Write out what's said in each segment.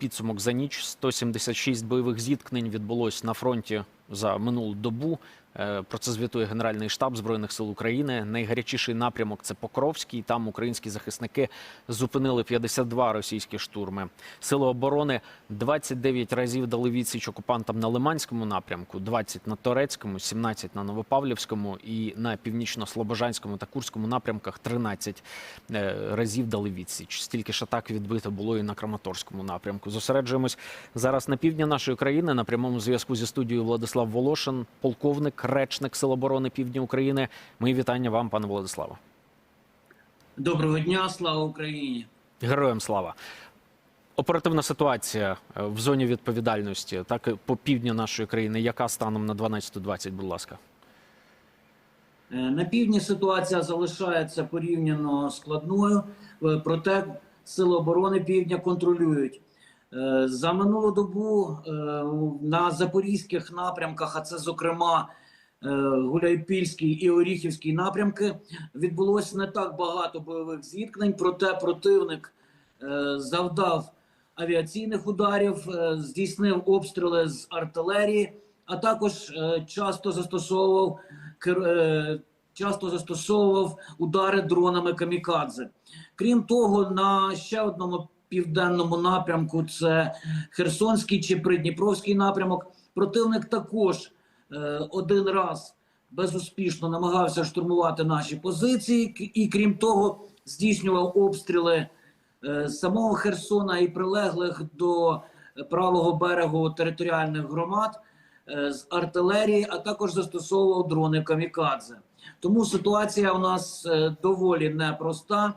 підсумок за ніч. 176 бойових зіткнень відбулось на фронті за минулу добу. Е, Про це звітує Генеральний штаб Збройних сил України. Найгарячіший напрямок це Покровський. Там українські захисники зупинили 52 російські штурми. Сили оборони 29 разів дали відсіч окупантам на Лиманському напрямку, 20 на Торецькому, 17 на Новопавлівському і на північно-слобожанському та Курському напрямках 13 е, разів дали відсіч. Стільки ж атак відбито було і на Краматорському напрямку. Зосереджуємось зараз на півдні нашої країни. На прямому зв'язку зі студією Владислав Волошин, полковник, речник Сил оборони Півдня України. Мої вітання вам, пане Владиславе. Доброго дня, слава Україні! Героям слава. Оперативна ситуація е, в зоні відповідальності, так і по півдню нашої країни. Яка станом на 12.20, будь ласка? Е, На півдні ситуація залишається порівняно складною, е, проте сили оборони півдня контролюють. Е, За минулу добу е, на запорізьких напрямках, а це зокрема е, Гуляйпільський і Оріхівський напрямки, відбулося не так багато бойових зіткнень, проте противник завдав авіаційних ударів, здійснив обстріли з артилерії, а також часто застосовував часто застосовував удари дронами камікадзе. Крім того, на ще одному південному напрямку це Херсонський чи Придніпровський напрямок. Противник також е, один раз безуспішно намагався штурмувати наші позиції, і крім того, здійснював обстріли е, самого Херсона і прилеглих до правого берегу територіальних громад е, з артилерії, а також застосовував дрони камікадзе. Тому ситуація у нас е, доволі непроста.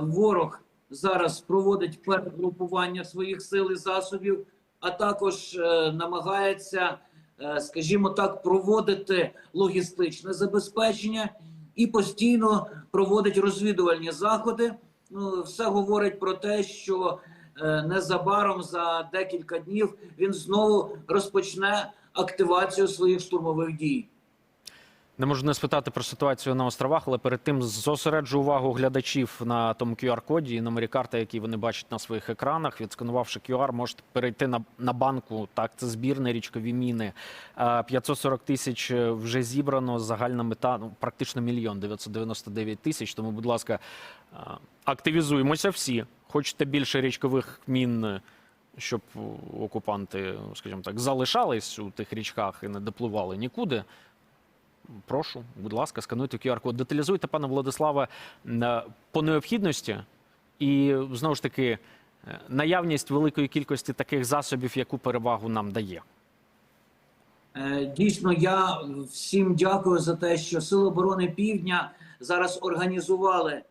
Ворог зараз проводить перегрупування своїх сил і засобів, а також е, намагається, е, скажімо так, проводити логістичне забезпечення і постійно проводить розвідувальні заходи. Ну, все говорить про те, що е, незабаром за декілька днів він знову розпочне активацію своїх штурмових дій. Не можу не спитати про ситуацію на островах, але перед тим зосереджу увагу глядачів на тому QR-коді і номері карти, які вони бачать на своїх екранах. Відсканувавши QR, можете перейти на, на банку. Так, це збірне річкові міни. Е, 540 тисяч вже зібрано. Загальна мета ну, практично мільйон 999 тисяч. Тому, будь ласка, е, активізуємося всі. Хочете більше річкових мін, е, щоб окупанти, скажімо так, залишались у тих річках і не допливали нікуди. Прошу, будь ласка, скануйте QR-код. Деталізуйте, пане Владиславе, е, по необхідності і знову ж таки е, наявність великої кількості таких засобів, яку перевагу нам дає. Е, Дійсно, я всім дякую за те, що Сили оборони Півдня зараз організували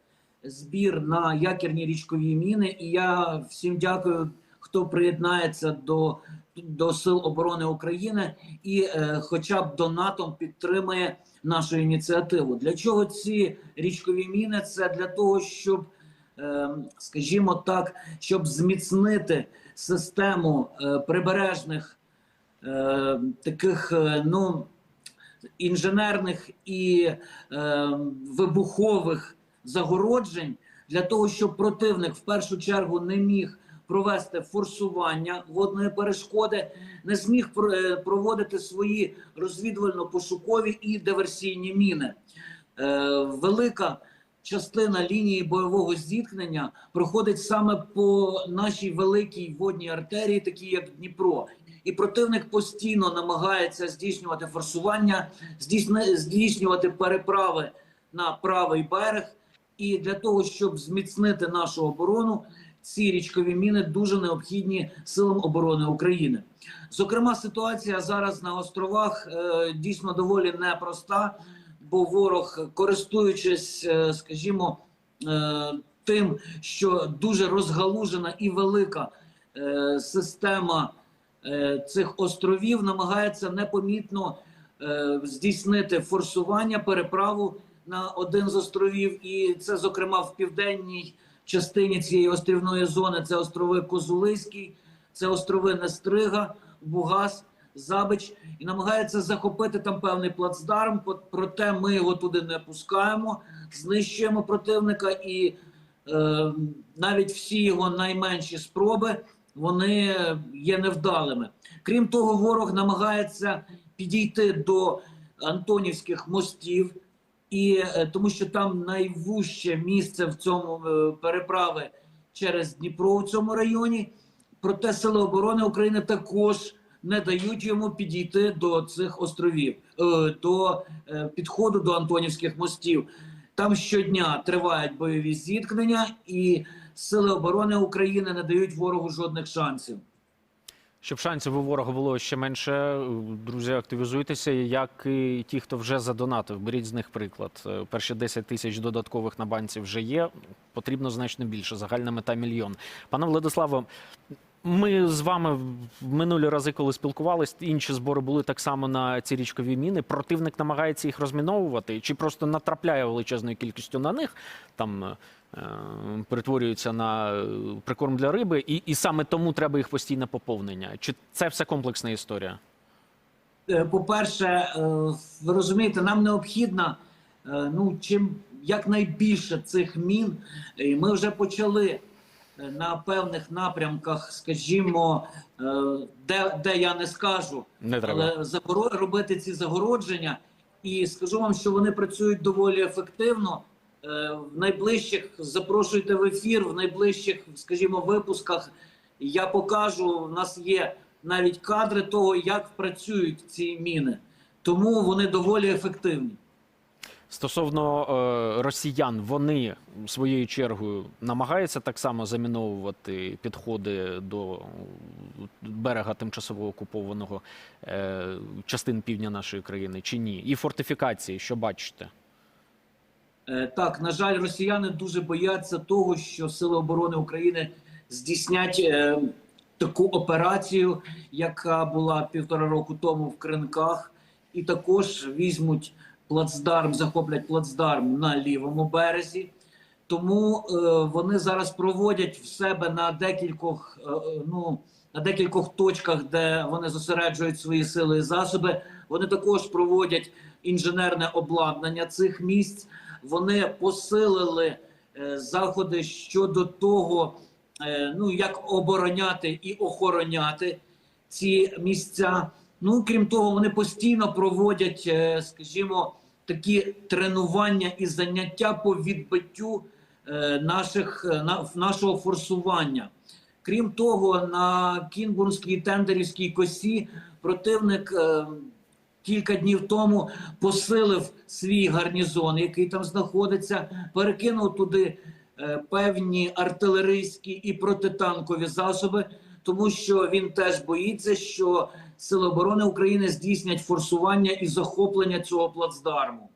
збір на якірні річкові міни. І я всім дякую, хто приєднається до, до Сил оборони України і е, хоча б донатом підтримує нашу ініціативу. Для чого ці річкові міни? Це для того, щоб, е, скажімо так, щоб зміцнити систему е, прибережних е, таких е, ну, інженерних і е, вибухових загороджень для того, щоб противник в першу чергу не міг провести форсування водної перешкоди, не зміг е, проводити свої розвідувально-пошукові і диверсійні міни. Е, велика частина лінії бойового зіткнення проходить саме по нашій великій водній артерії, такій як Дніпро. І противник постійно намагається здійснювати форсування, здійснювати переправи на правий берег. І для того, щоб зміцнити нашу оборону, ці річкові міни дуже необхідні силам оборони України. Зокрема, ситуація зараз на островах е, дійсно доволі непроста, бо ворог, користуючись, е, скажімо, е, тим, що дуже розгалужена і велика е, система е, цих островів, намагається непомітно е, здійснити форсування, переправу на один з островів, і це, зокрема, в південній частині цієї острівної зони. Це острови Козулиський, це острови Нестрига, Бугас, Забич, і намагається захопити там певний плацдарм. Проте ми його туди не пускаємо, знищуємо противника і е, навіть всі його найменші спроби вони є невдалими. Крім того, ворог намагається підійти до Антонівських мостів, і е, тому що там найвужче місце в цьому е, переправи через Дніпро у цьому районі. Проте Сили оборони України також не дають йому підійти до цих островів, е, до підходу до Антонівських мостів. Там щодня тривають бойові зіткнення, і Сили оборони України не дають ворогу жодних шансів. Щоб шансів у ворога було ще менше, друзі, активізуйтеся. Як і ті, хто вже задонатив, беріть з них приклад. Е, Перші 10 тисяч додаткових на банці вже є. Потрібно значно більше. Загальна мета мільйон. Пане Владиславе, ми з вами в минулі рази, коли спілкувались, інші збори були так само на ці річкові міни. Противник намагається їх розміновувати, чи просто натрапляє величезною кількістю на них, там е, перетворюються на е, прикорм для риби, і, і саме тому треба їх постійне поповнення. Чи це все комплексна історія? Е, По-перше, е, ви розумієте, нам необхідно ну, чим якнайбільше цих мін. І ми вже почали на певних напрямках, скажімо, е, де, де я не скажу, Не треба. але загоро- робити ці загородження. І скажу вам, що вони працюють доволі ефективно. Е, В найближчих запрошуйте в ефір, в найближчих, скажімо, випусках я покажу. У нас є навіть кадри того, як працюють ці міни. Тому вони доволі ефективні. Стосовно е, росіян, вони своєю чергою намагаються так само заміновувати підходи до берега тимчасово окупованого е, частин півдня нашої країни чи ні? І фортифікації, що бачите? Е, Так, на жаль, росіяни дуже бояться того, що Сили оборони України здійснять е, таку операцію, яка була півтора року тому в Кринках, і також візьмуть плацдарм, захоплять плацдарм на лівому березі. Тому е, вони зараз проводять в себе на декількох, е, е, ну, на декількох точках, де вони зосереджують свої сили і засоби. Вони також проводять інженерне обладнання цих місць. Вони посилили е, заходи щодо того, е, ну як обороняти і охороняти ці місця. Ну крім того, вони постійно проводять, е, скажімо, такі тренування і заняття по відбиттю е, наших е, нашого форсування. Крім того, на Кінбурнській тендерівській косі противник кілька днів тому посилив свій гарнізон, який там знаходиться, перекинув туди певні артилерійські і протитанкові засоби, тому що він теж боїться, що Сили оборони України здійснять форсування і захоплення цього плацдарму.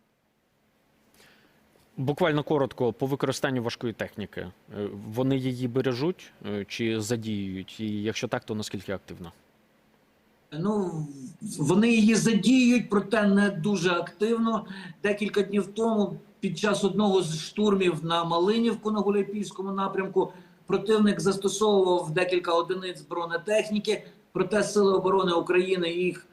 Буквально коротко по використанню важкої техніки. Е, Вони її бережуть е, чи задіюють? І якщо так, то наскільки активно? Ну, вони її задіють, проте не дуже активно. Декілька днів тому, під час одного з штурмів на Малинівку на Гуляйпільському напрямку, противник застосовував декілька одиниць бронетехніки. Проте Сили оборони України їх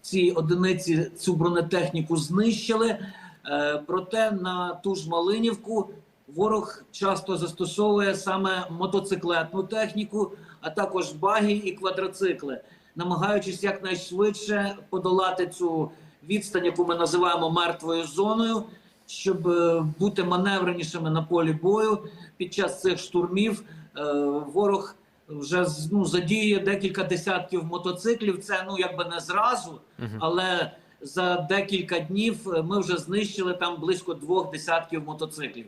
ці одиниці цю бронетехніку знищили. Е, проте на ту ж Малинівку ворог часто застосовує саме мотоциклетну техніку, а також баги і квадроцикли намагаючись якнайшвидше подолати цю відстань, яку ми називаємо мертвою зоною, щоб е, бути маневренішими на полі бою під час цих штурмів. е, Ворог вже ну, задіє декілька десятків мотоциклів. Це ну якби не зразу, але за декілька днів е, ми вже знищили там близько двох десятків мотоциклів.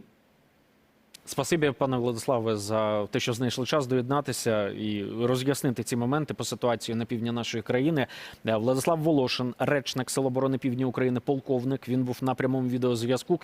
Спасибі, пане Владиславе, за те, що знайшли час доєднатися і роз'яснити ці моменти по ситуації на півдні нашої країни. Е, Владислав Волошин, речник Сил оборони Півдня України, полковник. Він був на прямому відеозв'язку.